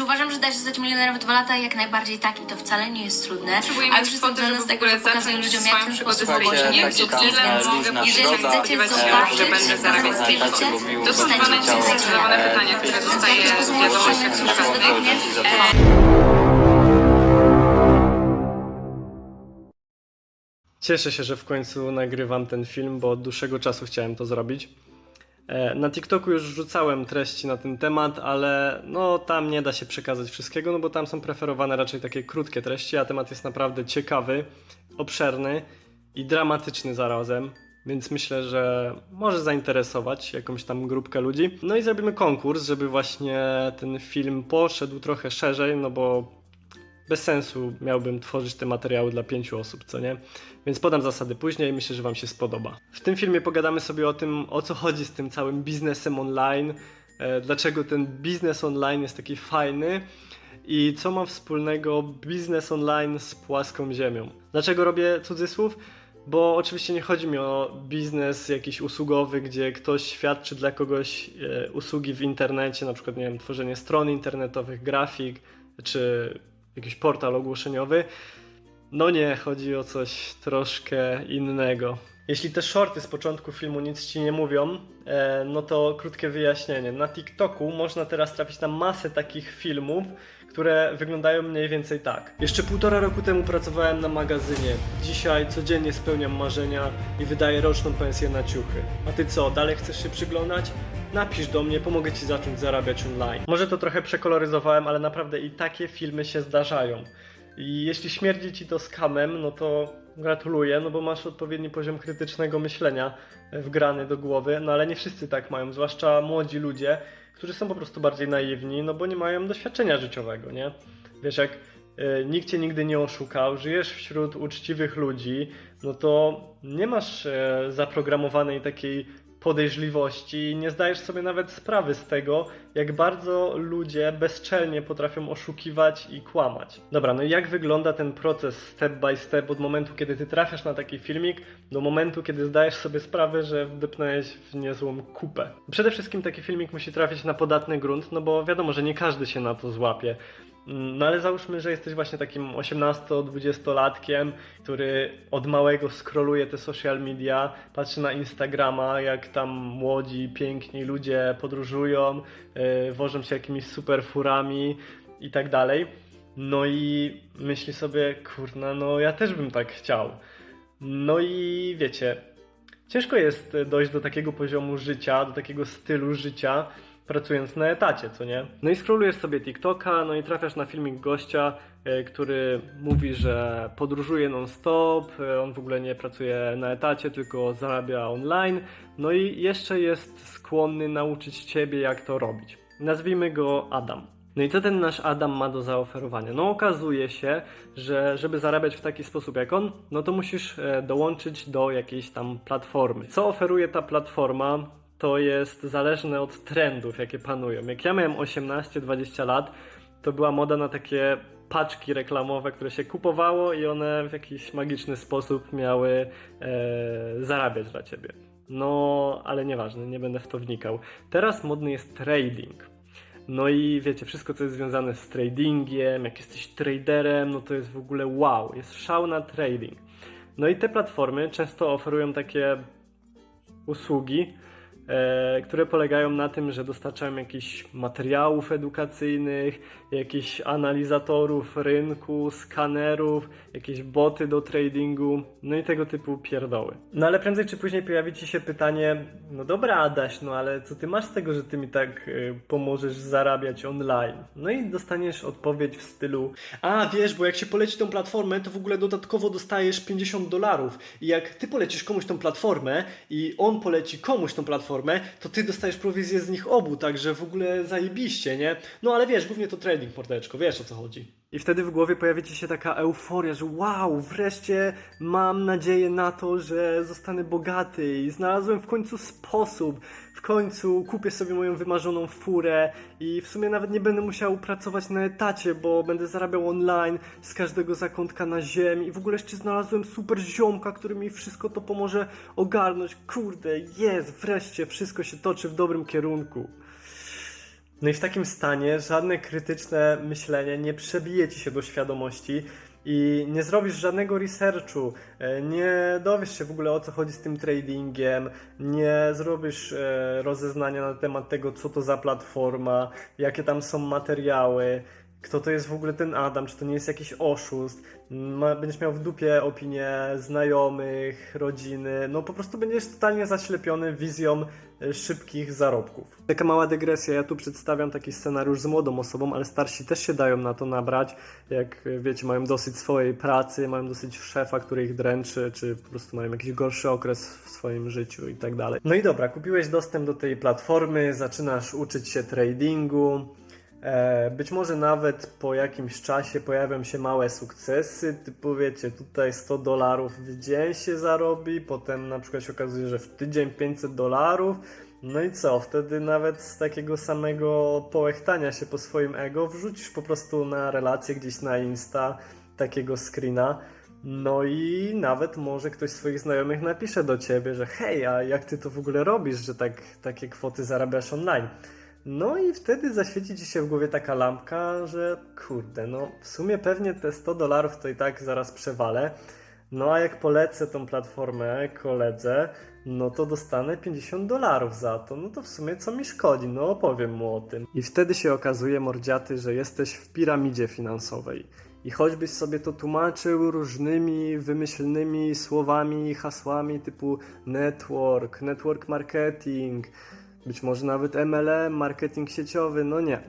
Czy uważam, że da się zostać milionerem w dwa lata? Jak najbardziej tak i to wcale nie jest trudne. Potrzebujemy A już w tego, ogóle że ludziom, jak ten sposób osiągnąć rodziniem, sukces, więc mogę jeżeli przygoda, chcecie spodziewać się, zobaczyć, że będę zarabiać z tego. robicie, To są dwa znajdźcie najczęściej sobie zadawane pytania, które dostaję w wiadomościach prywatnych. Cieszę się, że w końcu nagrywam ten film, bo od dłuższego czasu chciałem to zrobić. E, Na TikToku już wrzucałem treści na ten temat, ale no tam nie da się przekazać wszystkiego, no bo tam są preferowane raczej takie krótkie treści, a temat jest naprawdę ciekawy, obszerny i dramatyczny zarazem. Więc myślę, że może zainteresować jakąś tam grupkę ludzi. No i zrobimy konkurs, żeby właśnie ten film poszedł trochę szerzej, no bo bez sensu miałbym tworzyć te materiały dla pięciu osób, co nie? Więc podam zasady później i myślę, że Wam się spodoba. W tym filmie pogadamy sobie o tym, o co chodzi z tym całym biznesem online, e, dlaczego ten biznes online jest taki fajny i co ma wspólnego biznes online z płaską ziemią. Dlaczego robię cudzysłów? Bo oczywiście nie chodzi mi o biznes jakiś usługowy, gdzie ktoś świadczy dla kogoś e, usługi w internecie, na przykład, nie wiem, tworzenie stron internetowych, grafik, czy jakiś portal ogłoszeniowy. No nie, chodzi o coś troszkę innego. Jeśli te shorty z początku filmu nic ci nie mówią, e, no to krótkie wyjaśnienie. Na TikToku można teraz trafić na masę takich filmów, które wyglądają mniej więcej tak. Jeszcze półtora roku temu pracowałem na magazynie. Dzisiaj codziennie spełniam marzenia i wydaję roczną pensję na ciuchy. A ty co, dalej chcesz się przyglądać? Napisz do mnie, pomogę ci zacząć zarabiać online. Może to trochę przekoloryzowałem, ale naprawdę i takie filmy się zdarzają. I jeśli śmierdzi ci to skamem, no to gratuluję, no bo masz odpowiedni poziom krytycznego myślenia wgrany do głowy, no ale nie wszyscy tak mają, zwłaszcza młodzi ludzie, którzy są po prostu bardziej naiwni, no bo nie mają doświadczenia życiowego, nie? Wiesz, jak y, nikt cię nigdy nie oszukał, żyjesz wśród uczciwych ludzi, no to nie masz e, zaprogramowanej takiej podejrzliwości nie zdajesz sobie nawet sprawy z tego, jak bardzo ludzie bezczelnie potrafią oszukiwać i kłamać. Dobra, no i jak wygląda ten proces step by step od momentu, kiedy ty trafiasz na taki filmik, do momentu, kiedy zdajesz sobie sprawę, że wdepnąłeś w niezłą kupę. Przede wszystkim taki filmik musi trafić na podatny grunt, no bo wiadomo, że nie każdy się na to złapie. No ale załóżmy, że jesteś właśnie takim 18-20-latkiem, który od małego skroluje te social media, patrzy na Instagrama, jak tam młodzi, piękni ludzie podróżują, yy, wożą się jakimiś super furami i tak dalej. No i myśli sobie, kurna, no ja też bym tak chciał. No i wiecie, ciężko jest dojść do takiego poziomu życia, do takiego stylu życia, pracując na etacie, co nie? No i scrollujesz sobie TikToka, no i trafiasz na filmik gościa, e, który mówi, że podróżuje non-stop, e, on w ogóle nie pracuje na etacie, tylko zarabia online, no i jeszcze jest skłonny nauczyć ciebie, jak to robić. Nazwijmy go Adam. No i co ten nasz Adam ma do zaoferowania? No okazuje się, że żeby zarabiać w taki sposób jak on, no to musisz e, dołączyć do jakiejś tam platformy. Co oferuje ta platforma? To jest zależne od trendów, jakie panują. Jak ja miałem 18-20 lat, to była moda na takie paczki reklamowe, które się kupowało i one w jakiś magiczny sposób miały e, zarabiać dla ciebie. No, ale nieważne, nie będę w to wnikał. Teraz modny jest trading. No i wiecie, wszystko co jest związane z tradingiem, jak jesteś traderem, no to jest w ogóle wow, jest szał na trading. No i te platformy często oferują takie usługi, które polegają na tym, że dostarczają jakichś materiałów edukacyjnych, jakichś analizatorów rynku, skanerów, jakieś boty do tradingu, no i tego typu pierdoły. No ale prędzej czy później pojawi ci się pytanie, no dobra Adaś, no ale co ty masz z tego, że ty mi tak y, pomożesz zarabiać online? No i dostaniesz odpowiedź w stylu, a wiesz, bo jak się poleci tą platformę, to w ogóle dodatkowo dostajesz 50 dolarów i jak ty polecisz komuś tą platformę i on poleci komuś tą platformę, to ty dostajesz prowizję z nich obu, także w ogóle zajebiście, nie? No ale wiesz, głównie to trading, mordeczko, wiesz o co chodzi. I wtedy w głowie pojawi ci się taka euforia, że wow, wreszcie mam nadzieję na to, że zostanę bogaty i znalazłem w końcu sposób. W końcu kupię sobie moją wymarzoną furę i w sumie nawet nie będę musiał pracować na etacie, bo będę zarabiał online z każdego zakątka na ziemi i w ogóle jeszcze znalazłem super ziomka, który mi wszystko to pomoże ogarnąć. Kurde, jest, wreszcie wszystko się toczy w dobrym kierunku. No i w takim stanie żadne krytyczne myślenie nie przebije ci się do świadomości i nie zrobisz żadnego researchu, e, nie dowiesz się w ogóle o co chodzi z tym tradingiem, nie zrobisz e, rozeznania na temat tego, co to za platforma, jakie tam są materiały, kto to jest w ogóle ten Adam, czy to nie jest jakiś oszust, ma, będziesz miał w dupie opinie znajomych, rodziny, no po prostu będziesz totalnie zaślepiony wizją e, szybkich zarobków. Taka mała dygresja, ja tu przedstawiam taki scenariusz z młodą osobą, ale starsi też się dają na to nabrać, jak e, wiecie, mają dosyć swojej pracy, mają dosyć szefa, który ich dręczy, czy po prostu mają jakiś gorszy okres w swoim życiu i tak dalej. No i dobra, kupiłeś dostęp do tej platformy, zaczynasz uczyć się tradingu, Być może nawet po jakimś czasie pojawią się małe sukcesy, typu wiecie, tutaj 100 dolarów w dzień się zarobi, potem na przykład się okazuje, że w tydzień 500 dolarów. No i co? Wtedy nawet z takiego samego połechtania się po swoim ego wrzucisz po prostu na relację gdzieś na Insta takiego screena. No i nawet może ktoś z swoich znajomych napisze do ciebie, że hej, a jak ty to w ogóle robisz, że tak, takie kwoty zarabiasz online? No i wtedy zaświeci ci się w głowie taka lampka, że kurde, no w sumie pewnie te 100 dolarów to i tak zaraz przewalę. No a jak polecę tą platformę koledze, no to dostanę 50 dolarów za to. No to w sumie co mi szkodzi? No opowiem mu o tym. I wtedy się okazuje, mordziaty, że jesteś w piramidzie finansowej. I choćbyś sobie to tłumaczył różnymi wymyślnymi słowami, hasłami typu network, network marketing, być może nawet MLM, marketing sieciowy, no nie.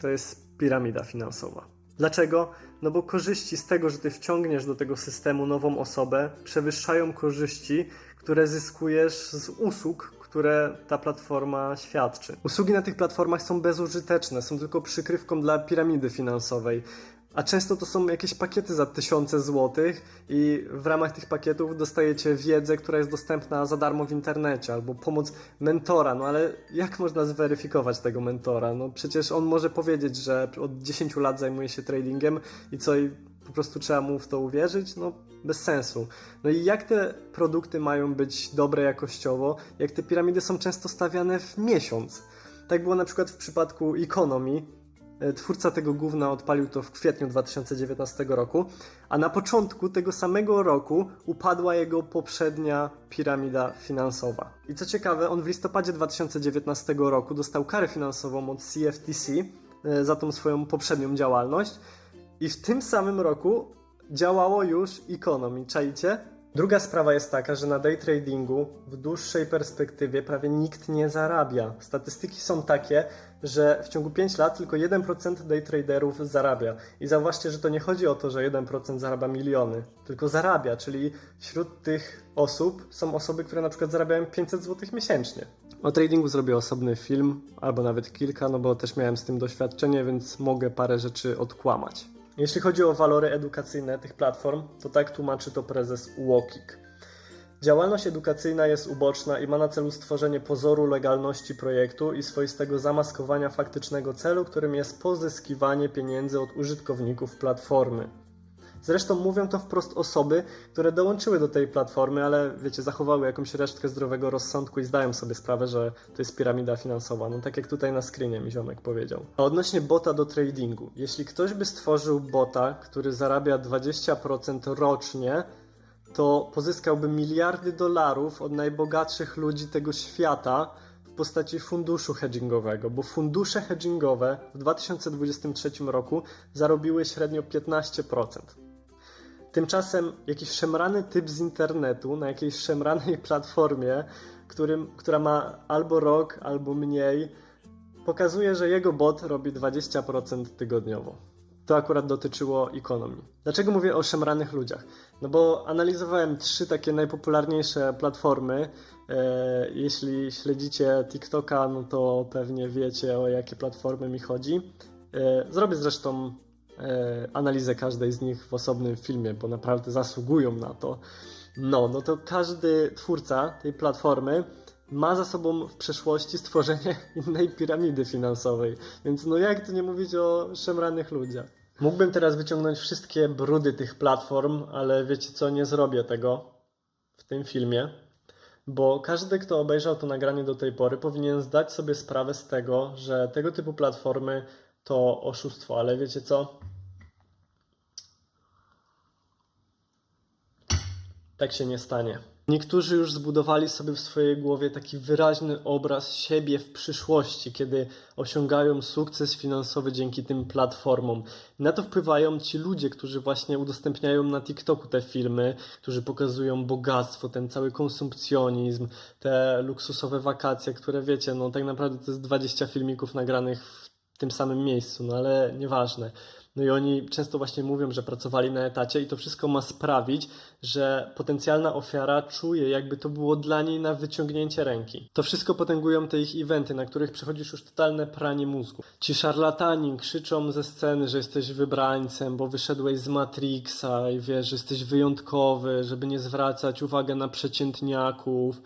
To jest piramida finansowa. Dlaczego? No bo korzyści z tego, że ty wciągniesz do tego systemu nową osobę, przewyższają korzyści, które zyskujesz z usług, które ta platforma świadczy. Usługi na tych platformach są bezużyteczne, są tylko przykrywką dla piramidy finansowej. A często to są jakieś pakiety za tysiące złotych i w ramach tych pakietów dostajecie wiedzę, która jest dostępna za darmo w internecie, albo pomoc mentora. No ale jak można zweryfikować tego mentora? No przecież on może powiedzieć, że od 10 lat zajmuje się tradingiem i co i po prostu trzeba mu w to uwierzyć? No bez sensu. No i jak te produkty mają być dobre jakościowo, jak te piramidy są często stawiane w miesiąc? Tak było na przykład w przypadku Economy, Twórca tego gówna odpalił to w kwietniu 2019 roku, a na początku tego samego roku upadła jego poprzednia piramida finansowa. I co ciekawe, on w listopadzie 2019 roku dostał karę finansową od CFTC e, za tą swoją poprzednią działalność i w tym samym roku działało już Economy, czajcie? Druga sprawa jest taka, że na day tradingu w dłuższej perspektywie prawie nikt nie zarabia. Statystyki są takie, że w ciągu 5 lat tylko 1% day traderów zarabia. I zauważcie, że to nie chodzi o to, że 1% zarabia miliony, tylko zarabia, czyli wśród tych osób są osoby, które na przykład zarabiają 500 zł miesięcznie. O tradingu zrobię osobny film, albo nawet kilka, no bo też miałem z tym doświadczenie, więc mogę parę rzeczy odkłamać. Jeśli chodzi o walory edukacyjne tych platform, to tak tłumaczy to prezes Łokik. Działalność edukacyjna jest uboczna i ma na celu stworzenie pozoru legalności projektu i swoistego zamaskowania faktycznego celu, którym jest pozyskiwanie pieniędzy od użytkowników platformy. Zresztą mówią to wprost osoby, które dołączyły do tej platformy, ale wiecie, zachowały jakąś resztkę zdrowego rozsądku i zdają sobie sprawę, że to jest piramida finansowa. No tak jak tutaj na screenie mi ziomek powiedział. A odnośnie bota do tradingu. Jeśli ktoś by stworzył bota, który zarabia 20% rocznie, to pozyskałby miliardy dolarów od najbogatszych ludzi tego świata w postaci funduszu hedgingowego, bo fundusze hedgingowe w 2023 roku zarobiły średnio 15%. Tymczasem jakiś szemrany typ z internetu na jakiejś szemranej platformie, którym, która ma albo rok, albo mniej, pokazuje, że jego bot robi 20% tygodniowo. To akurat dotyczyło ekonomii. Dlaczego mówię o szemranych ludziach? No bo analizowałem trzy takie najpopularniejsze platformy. E, jeśli śledzicie TikToka, no to pewnie wiecie o jakie platformy mi chodzi. E, zrobię zresztą analizę każdej z nich w osobnym filmie, bo naprawdę zasługują na to. No, no to każdy twórca tej platformy ma za sobą w przeszłości stworzenie innej piramidy finansowej. Więc no jak tu nie mówić o szemranych ludziach? Mógłbym teraz wyciągnąć wszystkie brudy tych platform, ale wiecie co, nie zrobię tego w tym filmie. Bo każdy, kto obejrzał to nagranie do tej pory, powinien zdać sobie sprawę z tego, że tego typu platformy to oszustwo, ale wiecie co? Tak się nie stanie. Niektórzy już zbudowali sobie w swojej głowie taki wyraźny obraz siebie w przyszłości, kiedy osiągają sukces finansowy dzięki tym platformom. Na to wpływają ci ludzie, którzy właśnie udostępniają na TikToku te filmy, którzy pokazują bogactwo, ten cały konsumpcjonizm, te luksusowe wakacje, które wiecie, no tak naprawdę to jest 20 filmików nagranych w tym samym miejscu, no ale nieważne. No i oni często właśnie mówią, że pracowali na etacie i to wszystko ma sprawić, że potencjalna ofiara czuje, jakby to było dla niej na wyciągnięcie ręki. To wszystko potęgują te ich eventy, na których przechodzisz już totalne pranie mózgu. Ci szarlatani krzyczą ze sceny, że jesteś wybrańcem, bo wyszedłeś z Matrixa i wiesz, że jesteś wyjątkowy, żeby nie zwracać uwagi na przeciętniaków.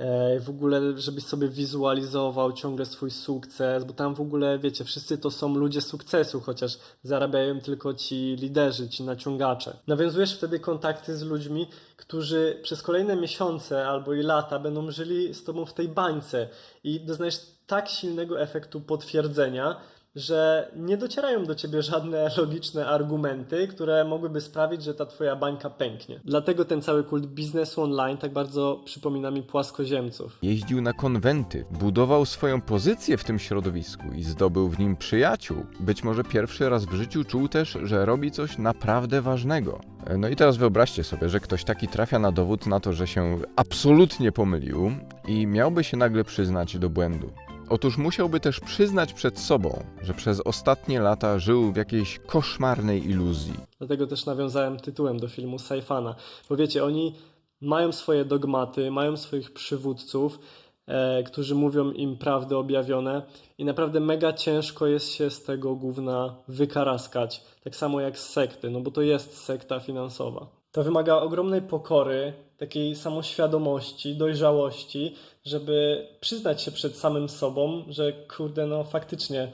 E, w ogóle, żebyś sobie wizualizował ciągle swój sukces, bo tam w ogóle, wiecie, wszyscy to są ludzie sukcesu, chociaż zarabiają tylko ci liderzy, ci naciągacze. Nawiązujesz wtedy kontakty z ludźmi, którzy przez kolejne miesiące albo i lata będą żyli z tobą w tej bańce i doznajesz tak silnego efektu potwierdzenia, że nie docierają do ciebie żadne logiczne argumenty, które mogłyby sprawić, że ta twoja bańka pęknie. Dlatego ten cały kult biznesu online tak bardzo przypomina mi płaskoziemców. Jeździł na konwenty, budował swoją pozycję w tym środowisku i zdobył w nim przyjaciół. Być może pierwszy raz w życiu czuł też, że robi coś naprawdę ważnego. No i teraz wyobraźcie sobie, że ktoś taki trafia na dowód na to, że się absolutnie pomylił i miałby się nagle przyznać do błędu. Otóż musiałby też przyznać przed sobą, że przez ostatnie lata żył w jakiejś koszmarnej iluzji. Dlatego też nawiązałem tytułem do filmu Saifana. Bo wiecie, oni mają swoje dogmaty, mają swoich przywódców, e, którzy mówią im prawdy objawione i naprawdę mega ciężko jest się z tego gówna wykaraskać. Tak samo jak z sekty, no bo to jest sekta finansowa. To wymaga ogromnej pokory, takiej samoświadomości, dojrzałości, żeby przyznać się przed samym sobą, że kurde, no faktycznie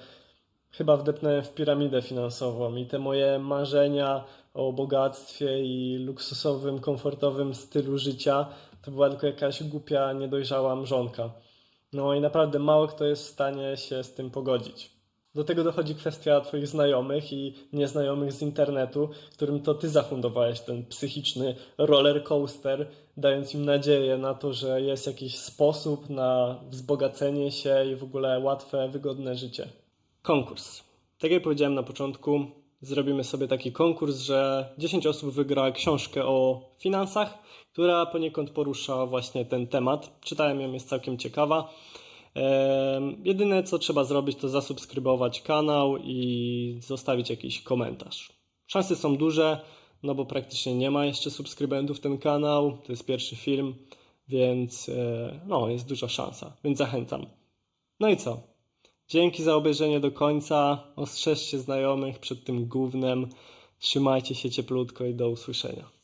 chyba wdepnąłem w piramidę finansową i te moje marzenia o bogactwie i luksusowym, komfortowym stylu życia to była tylko jakaś głupia, niedojrzała mrzonka. No i naprawdę mało kto jest w stanie się z tym pogodzić. Do tego dochodzi kwestia Twoich znajomych i nieznajomych z internetu, którym to Ty zafundowałeś ten psychiczny roller coaster, dając im nadzieję na to, że jest jakiś sposób na wzbogacenie się i w ogóle łatwe, wygodne życie. Konkurs. Tak jak powiedziałem na początku, zrobimy sobie taki konkurs, że 10 osób wygra książkę o finansach, która poniekąd porusza właśnie ten temat. Czytałem ją, jest całkiem ciekawa. Jedyne co trzeba zrobić, to zasubskrybować kanał i zostawić jakiś komentarz. Szanse są duże, no bo praktycznie nie ma jeszcze subskrybentów ten kanał. To jest pierwszy film, więc e, no, jest duża szansa, więc zachęcam. No i co? Dzięki za obejrzenie do końca. Ostrzeżcie znajomych przed tym gównem. Trzymajcie się cieplutko i do usłyszenia.